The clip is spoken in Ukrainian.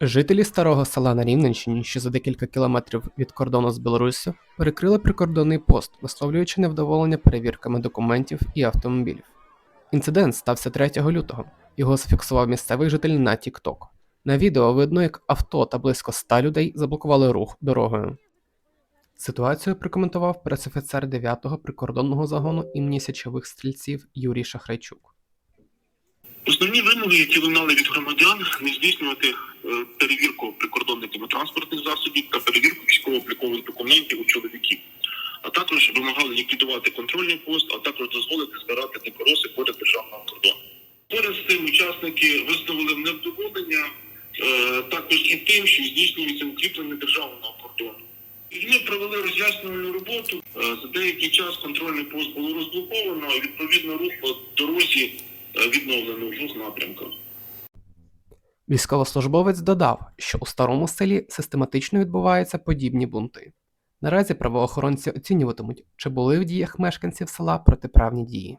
Жителі старого села на Рівненщині, що за декілька кілометрів від кордону з Білоруссю, перекрили прикордонний пост, висловлюючи невдоволення перевірками документів і автомобілів. Інцидент стався 3 лютого. Його зафіксував місцевий житель на TikTok. На відео видно, як авто та близько 100 людей заблокували рух дорогою. Ситуацію прокоментував пресофіцер 9-го прикордонного загону імені січових стрільців Юрій Шахрайчук. Основні вимоги, які лунали від громадян, не здійснювати е, перевірку прикордонниками транспортних засобів та перевірку військово-облікових документів у чоловіків. А також вимагали ліквідувати контрольний пост, а також дозволити збирати дикороси поряд державного кордону. Поряд з цим учасники висловили невдоволення е, також і тим, що здійснюється укріплення державного кордону. Ми провели роз'яснювальну роботу. Е, За деякий час контрольний пост було розблоковано, і відповідно рух по дорозі е, відновлено в двох напрямках. Військовослужбовець додав, що у старому селі систематично відбуваються подібні бунти. Наразі правоохоронці оцінюватимуть, чи були в діях мешканців села протиправні дії.